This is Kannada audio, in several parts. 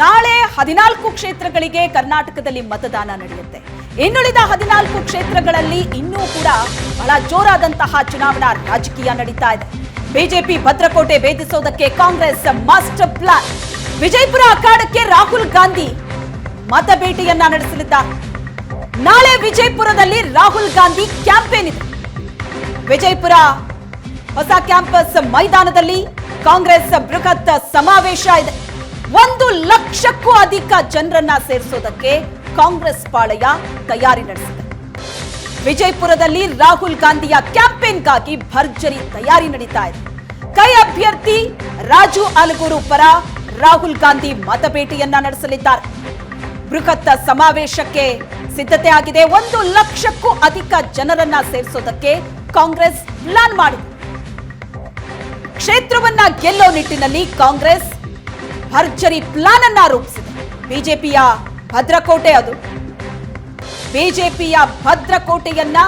ನಾಳೆ ಹದಿನಾಲ್ಕು ಕ್ಷೇತ್ರಗಳಿಗೆ ಕರ್ನಾಟಕದಲ್ಲಿ ಮತದಾನ ನಡೆಯುತ್ತೆ. ಇನ್ನುಳಿದ ಹದಿನಾಲ್ಕು ಕ್ಷೇತ್ರಗಳಲ್ಲಿ ಇನ್ನೂ ಕೂಡ ಬಹಳ ಜೋರಾದಂತಹ ಚುನಾವಣಾ ರಾಜಕೀಯ ನಡೀತಾ ಇದೆ. ಬಿಜೆಪಿ ಭದ್ರಕೋಟೆ ಭೇದಿಸೋದಕ್ಕೆ ಕಾಂಗ್ರೆಸ್ ಮಾಸ್ಟರ್ ಪ್ಲಾನ್. ವಿಜಯಪುರ ಅಖಾಡಕ್ಕೆ ರಾಹುಲ್ ಗಾಂಧಿ ಮತ ಭೇಟಿಯನ್ನ ನಡೆಸಲಿದ್ದಾರೆ. ನಾಳೆ ವಿಜಯಪುರದಲ್ಲಿ ರಾಹುಲ್ ಗಾಂಧಿ ಕ್ಯಾಂಪೇನ್ ಇದೆ. ವಿಜಯಪುರ ಹೊಸ ಕ್ಯಾಂಪಸ್ ಮೈದಾನದಲ್ಲಿ ಕಾಂಗ್ರೆಸ್ ಬೃಹತ್ ಸಮಾವೇಶ ಇದೆ. ಒಂದು ಲಕ್ಷಕ್ಕೂ ಅಧಿಕ ಜನರನ್ನ ಸೇರಿಸೋದಕ್ಕೆ ಕಾಂಗ್ರೆಸ್ ಪಾಳಯ ತಯಾರಿ ನಡೆಸಿದೆ. ವಿಜಯಪುರದಲ್ಲಿ ರಾಹುಲ್ ಗಾಂಧಿಯ ಕ್ಯಾಂಪೇನ್ಗಾಗಿ ಭರ್ಜರಿ ತಯಾರಿ ನಡೀತಾ ಇದೆ. ಕೈ ಅಭ್ಯರ್ಥಿ ರಾಜು ಅಲಗೂರು ಪರ ರಾಹುಲ್ ಗಾಂಧಿ ಮತಭೇಟಿಯನ್ನ ನಡೆಸಲಿದ್ದಾರೆ. ಬೃಹತ್ ಸಮಾವೇಶಕ್ಕೆ ಸಿದ್ಧತೆ ಆಗಿದೆ. ಒಂದು ಲಕ್ಷಕ್ಕೂ ಅಧಿಕ ಜನರನ್ನ ಸೇರಿಸೋದಕ್ಕೆ ಕಾಂಗ್ರೆಸ್ ಪ್ಲಾನ್ ಮಾಡಿದೆ. ಕ್ಷೇತ್ರವನ್ನ ಗೆಲ್ಲೋ ನಿಟ್ಟಿನಲ್ಲಿ ಕಾಂಗ್ರೆಸ್ ಭರ್ಜರಿ ಪ್ಲಾನ್ ಅನ್ನ ರೂಪಿಸಿದೆ. ಬಿಜೆಪಿಯ ಭದ್ರಕೋಟೆ ಅದು. ಬಿಜೆಪಿಯ ಭದ್ರಕೋಟೆಯನ್ನ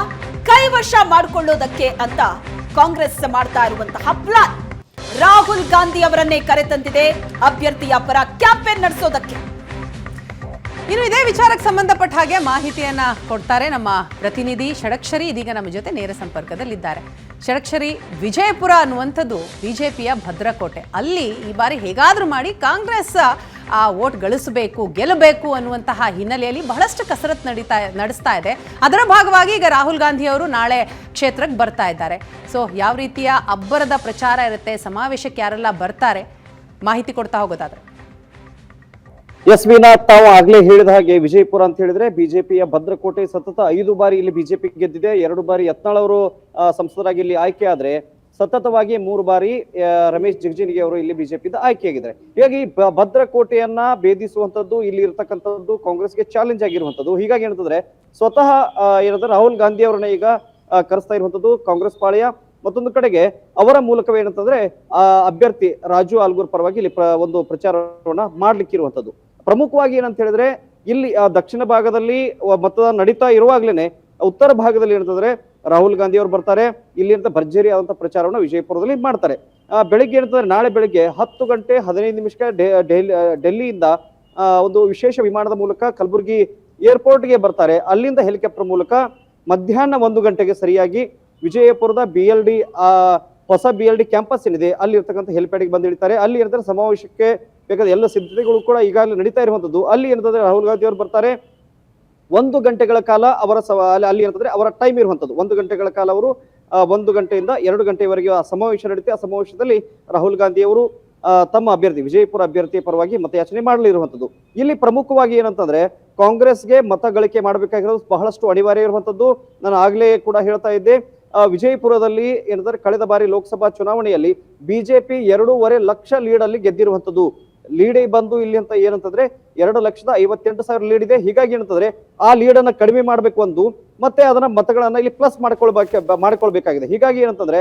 ಕೈವಶ ಮಾಡಿಕೊಳ್ಳೋದಕ್ಕೆ ಅಂತ ಕಾಂಗ್ರೆಸ್ ಮಾಡ್ತಾ ಇರುವಂತಹ ಪ್ಲಾನ್ ರಾಹುಲ್ ಗಾಂಧಿ ಅವರನ್ನೇ ಕರೆತಂದಿದೆ ಅಭ್ಯರ್ಥಿಯ ಪರ ಕ್ಯಾಂಪೇನ್ ನಡೆಸೋದಕ್ಕೆ. ಇನ್ನು ಇದೇ ವಿಚಾರಕ್ಕೆ ಸಂಬಂಧಪಟ್ಟ ಹಾಗೆ ಮಾಹಿತಿಯನ್ನ ಕೊಡ್ತಾರೆ ನಮ್ಮ ಪ್ರತಿನಿಧಿ ಷಡಕ್ಷರಿ ಇದೀಗ ನಮ್ಮ ಜೊತೆ ನೇರ ಸಂಪರ್ಕದಲ್ಲಿದ್ದಾರೆ. ಷಡಕ್ಷರಿ ವಿಜಯಪುರ ಅನ್ನುವಂಥದ್ದು ಬಿಜೆಪಿಯ ಭದ್ರಕೋಟೆ. ಅಲ್ಲಿ ಈ ಬಾರಿ ಹೇಗಾದರೂ ಮಾಡಿ ಕಾಂಗ್ರೆಸ್, ಆ, ವೋಟ್ ಗಳಿಸಬೇಕು, ಗೆಲ್ಲಬೇಕು ಅನ್ನುವಂತಹ ಹಿನ್ನೆಲೆಯಲ್ಲಿ ಬಹಳಷ್ಟು ಕಸರತ್ತು ನಡೀತಾ, ನಡೆಸ್ತಾ ಇದೆ. ಅದರ ಭಾಗವಾಗಿ ಈಗ ರಾಹುಲ್ ಗಾಂಧಿ ಅವರು ನಾಳೆ ಕ್ಷೇತ್ರಕ್ಕೆ ಬರ್ತಾ ಇದ್ದಾರೆ. ಸೊ, ಯಾವ ರೀತಿಯ ಅಬ್ಬರದ ಪ್ರಚಾರ ಇರುತ್ತೆ, ಸಮಾವೇಶಕ್ಕೆ ಯಾರೆಲ್ಲ ಬರ್ತಾರೆ, ಮಾಹಿತಿ ಕೊಡ್ತಾ ಹೋಗೋದಾದ್ರೆ. ಎಸ್ ವಿನಾಥ್ ತಾವು ಆಗ್ಲೇ ಹೇಳಿದ ಹಾಗೆ ವಿಜಯಪುರ ಅಂತ ಹೇಳಿದ್ರೆ ಬಿಜೆಪಿಯ ಭದ್ರಕೋಟೆ ಸತತ ಐದು ಬಾರಿ ಇಲ್ಲಿ ಬಿಜೆಪಿ ಗೆದ್ದಿದೆ, ಎರಡು ಬಾರಿ ಯತ್ನಾಳ್ ಅವರು ಸಂಸದರಾಗಿ ಇಲ್ಲಿ ಆಯ್ಕೆ ಆದ್ರೆ ಸತತವಾಗಿ ಮೂರು ಬಾರಿ ರಮೇಶ್ ಜಿಗಜಿಣಗಿ ಅವರು ಇಲ್ಲಿ ಬಿಜೆಪಿಯಿಂದ ಆಯ್ಕೆಯಾಗಿದ್ದಾರೆ ಹೀಗಾಗಿ ಭದ್ರಕೋಟೆಯನ್ನ ಭೇದಿಸುವಂತದ್ದು ಇಲ್ಲಿ ಇರತಕ್ಕಂಥದ್ದು ಕಾಂಗ್ರೆಸ್ಗೆ ಚಾಲೆಂಜ್ ಆಗಿರುವಂತದ್ದು ಹೀಗಾಗಿ ಏನಂತಂದ್ರೆ ಸ್ವತಃ ಏನಂದ್ರೆ ರಾಹುಲ್ ಗಾಂಧಿ ಅವರನ್ನ ಈಗ ಕರೆಸ್ತಾ ಇರುವಂತದ್ದು ಕಾಂಗ್ರೆಸ್ ಪಾಳೆಯ. ಮತ್ತೊಂದು ಕಡೆಗೆ ಅವರ ಮೂಲಕವೇ ಏನಂತಂದ್ರೆ ಅಭ್ಯರ್ಥಿ ರಾಜು ಆಲ್ಗೂರ್ ಪರವಾಗಿ ಇಲ್ಲಿ ಒಂದು ಪ್ರಚಾರವನ್ನ ಮಾಡ್ಲಿಕ್ಕಿರುವಂತದ್ದು ಪ್ರಮುಖವಾಗಿ ಏನಂತ ಹೇಳಿದ್ರೆ ಇಲ್ಲಿ ಆ, ದಕ್ಷಿಣ ಭಾಗದಲ್ಲಿ ಮತದಾನ ನಡೀತಾ ಇರುವಾಗ್ಲೇನೆ ಉತ್ತರ ಭಾಗದಲ್ಲಿ ಏನಂತಂದ್ರೆ ರಾಹುಲ್ ಗಾಂಧಿ ಅವರು ಬರ್ತಾರೆ ಇಲ್ಲಿ ಅಂತ ಭರ್ಜರಿ ಆದಂತ ಪ್ರಚಾರವನ್ನು ವಿಜಯಪುರದಲ್ಲಿ ಮಾಡ್ತಾರೆ. ಬೆಳಿಗ್ಗೆ ಏನಂತಂದ್ರೆ ನಾಳೆ ಬೆಳಿಗ್ಗೆ ಹತ್ತು ಗಂಟೆ ಹದಿನೈದು ನಿಮಿಷಕ್ಕೆ ಡೆಲ್ಲಿಯಿಂದ ಒಂದು ವಿಶೇಷ ವಿಮಾನದ ಮೂಲಕ ಕಲಬುರಗಿ ಏರ್ಪೋರ್ಟ್ಗೆ ಬರ್ತಾರೆ. ಅಲ್ಲಿಂದ ಹೆಲಿಕಾಪ್ಟರ್ ಮೂಲಕ ಮಧ್ಯಾಹ್ನ ಒಂದು ಗಂಟೆಗೆ ಸರಿಯಾಗಿ ವಿಜಯಪುರದ ಬಿ ಎಲ್ ಡಿ ಹೊಸ ಬಿ ಎಲ್ ಡಿ ಕ್ಯಾಂಪಸ್ ಏನಿದೆ ಅಲ್ಲಿ ಇರ್ತಕ್ಕಂಥ ಹೆಲಿಪ್ಯಾಡ್ಗೆ ಬಂದು ಇಳಿತಾರೆ ಅಲ್ಲಿ ಏನಂದ್ರೆ ಸಮಾವೇಶಕ್ಕೆ ಬೇಕಾದ ಎಲ್ಲ ಸಿದ್ಧತೆಗಳು ಕೂಡ ಈಗಾಗಲೇ ನಡೀತಾ ಇರುವಂತದ್ದು. ಅಲ್ಲಿ ಏನಂತಂದ್ರೆ ರಾಹುಲ್ ಗಾಂಧಿ ಅವರು ಬರ್ತಾರೆ, ಒಂದು ಗಂಟೆಗಳ ಕಾಲ ಅವರ ಅಲ್ಲಿ- ಏನಂತಂದ್ರೆ ಅವರ ಟೈಮ್ ಇರುವಂತದ್ದು. ಒಂದು ಗಂಟೆಗಳ ಕಾಲ ಅವರು ಒಂದು ಗಂಟೆಯಿಂದ ಎರಡು ಗಂಟೆವರೆಗೆ ಆ ಸಮಾವೇಶ ನಡೆಯುತ್ತೆ. ಆ ಸಮಾವೇಶದಲ್ಲಿ ರಾಹುಲ್ ಗಾಂಧಿ ಅವರು ತಮ್ಮ ಅಭ್ಯರ್ಥಿ, ವಿಜಯಪುರ ಅಭ್ಯರ್ಥಿ ಪರವಾಗಿ ಮತಯಾಚನೆ ಮಾಡಲಿರುವಂಥದ್ದು ಇಲ್ಲಿ ಪ್ರಮುಖವಾಗಿ ಏನಂತಂದ್ರೆ ಕಾಂಗ್ರೆಸ್ಗೆ ಮತ ಗಳಿಕೆ ಮಾಡಬೇಕಾಗಿರೋದು ಬಹಳಷ್ಟು ಅನಿವಾರ್ಯ ಇರುವಂಥದ್ದು ನಾನು ಆಗಲೇ ಕೂಡ ಹೇಳ್ತಾ ಇದ್ದೆ ವಿಜಯಪುರದಲ್ಲಿ ಏನಂದ್ರೆ ಕಳೆದ ಬಾರಿ ಲೋಕಸಭಾ ಚುನಾವಣೆಯಲ್ಲಿ ಬಿಜೆಪಿ ಎರಡೂವರೆ ಲಕ್ಷ ಲೀಡಲ್ಲಿ ಗೆದ್ದಿರುವಂಥದ್ದು ಲೀಡ್ ಬಂದು ಇಲ್ಲಿ ಅಂತ ಏನಂತಂದ್ರೆ ಎರಡು ಲಕ್ಷದ ಐವತ್ತೆಂಟು ಸಾವಿರ ಲೀಡ್ ಇದೆ. ಹೀಗಾಗಿ ಏನಂತಂದ್ರೆ ಆ ಲೀಡ್ ಅನ್ನ ಕಡಿಮೆ ಮಾಡ್ಬೇಕು ಒಂದು, ಮತ್ತೆ ಅದನ್ನ ಮತಗಳನ್ನ ಇಲ್ಲಿ ಪ್ಲಸ್ ಮಾಡ್ಕೊಳ್ಬೇಕು ಮಾಡ್ಕೊಳ್ಬೇಕಾಗಿದೆ. ಹೀಗಾಗಿ ಏನಂತಂದ್ರೆ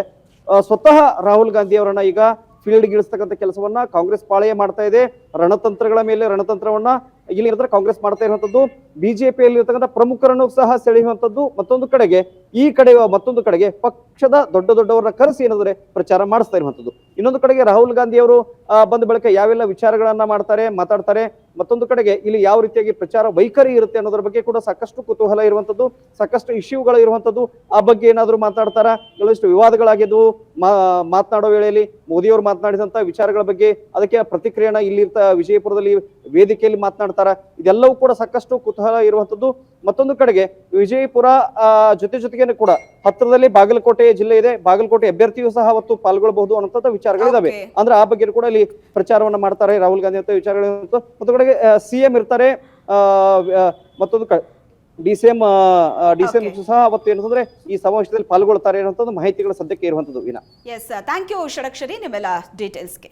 ಸ್ವತಃ ರಾಹುಲ್ ಗಾಂಧಿ ಅವರನ್ನ ಈಗ ಫೀಲ್ಡ್ ಗಿಳಿಸ್ತಕ್ಕಂಥ ಕೆಲಸವನ್ನ ಕಾಂಗ್ರೆಸ್ ಪಾಳೆಯ ಮಾಡ್ತಾ ಇದೆ. ರಣತಂತ್ರಗಳ ಮೇಲೆ ರಣತಂತ್ರವನ್ನ ಇಲ್ಲಿ ಏನಂದ್ರೆ ಕಾಂಗ್ರೆಸ್ ಮಾಡ್ತಾ ಇರುವಂತದ್ದು, ಬಿಜೆಪಿಯಲ್ಲಿ ಇರ್ತಕ್ಕಂಥ ಪ್ರಮುಖರನ್ನು ಸಹ ಸೆಳೆಯುವಂಥದ್ದು ಮತ್ತೊಂದು ಕಡೆಗೆ, ಈ ಕಡೆ ಮತ್ತೊಂದು ಕಡೆಗೆ ಪಕ್ಷದ ದೊಡ್ಡ ದೊಡ್ಡವರನ್ನ ಕರೆಸಿ ಏನಂದ್ರೆ ಪ್ರಚಾರ ಮಾಡಿಸ್ತಾ ಇರುವಂತದ್ದು. ಇನ್ನೊಂದು ಕಡೆಗೆ ರಾಹುಲ್ ಗಾಂಧಿ ಅವರು ಬಂದ ಬಳಿಕ ಯಾವೆಲ್ಲ ವಿಚಾರಗಳನ್ನ ಮಾಡ್ತಾರೆ, ಮಾತಾಡ್ತಾರೆ ಮತ್ತೊಂದು ಕಡೆಗೆ ಇಲ್ಲಿ ಯಾವ ರೀತಿಯಾಗಿ ಪ್ರಚಾರ ವೈಖರಿ ಇರುತ್ತೆ ಅನ್ನೋದ್ರ ಬಗ್ಗೆ ಕೂಡ ಸಾಕಷ್ಟು ಕುತೂಹಲ ಇರುವಂತದ್ದು ಸಾಕಷ್ಟು ಇಶ್ಯೂಗಳು ಇರುವಂತದ್ದು ಆ ಬಗ್ಗೆ ಏನಾದರೂ ಮಾತಾಡ್ತಾರ? ಕೆಲವಷ್ಟು ವಿವಾದಗಳಾಗಿದ್ವು. ಮಾತನಾಡೋ ವೇಳೆಯಲ್ಲಿ ಮೋದಿಯವರು ಮಾತನಾಡಿದಂತ ವಿಚಾರಗಳ ಬಗ್ಗೆ ಅದಕ್ಕೆ ಪ್ರತಿಕ್ರಿಯೆನ ಇಲ್ಲಿ ಇರ್ತ ವಿಜಯಪುರದಲ್ಲಿ ವೇದಿಕೆಯಲ್ಲಿ ಮಾತನಾಡ್ತಾರ? ಇದೆಲ್ಲವೂ ಕೂಡ ಸಾಕಷ್ಟು ಕುತೂಹಲ ಇರುವಂತದ್ದು ಮತ್ತೊಂದು ಕಡೆಗೆ ವಿಜಯಪುರ ಜೊತೆ ಜೊತೆಗೇನೆ ಕೂಡ ಹತ್ತಿರದಲ್ಲಿ ಬಾಗಲಕೋಟೆ ಜಿಲ್ಲೆ ಇದೆ. ಬಾಗಲಕೋಟೆ ಅಭ್ಯರ್ಥಿಯು ಸಹ ಅವತ್ತು ಪಾಲ್ಗೊಳ್ಳಬಹುದು ಅನ್ನೋಂಥ ವಿಚಾರಗಳಿದಾವೆ. ಅಂದ್ರೆ ಆ ಬಗ್ಗೆ ಕೂಡ ಇಲ್ಲಿ ಪ್ರಚಾರವನ್ನ ಮಾಡ್ತಾರೆ ರಾಹುಲ್ ಗಾಂಧಿ ಅಂತ ವಿಚಾರಗಳು. ಮತ್ತೊಂದು ಕಡೆಗೆ ಸಿಎಂ ಇರ್ತಾರೆ. ಆ, ಆ, ಮತ್ತೊಂದು ಕಡೆ D C M D C M ಸಹ ಅವತ್ತು ಏನಂತಂದ್ರೆ ಈ ಸಮಾವೇಶದಲ್ಲಿ ಪಾಲ್ಗೊಳ್ತಾರೆ ಅನ್ನೋಂಥದ್ದು ಮಾಹಿತಿಗಳು ಸದ್ಯಕ್ಕೆ ಇರುವಂತದ್ದು ವಿನಾ ಎಸ್ ಥ್ಯಾಂಕ್ ಯು ಷಡಕ್ಷರಿ. ನಿಮ್ಮೆಲ್ಲ ಡೀಟೇಲ್ಸ್ಗೆ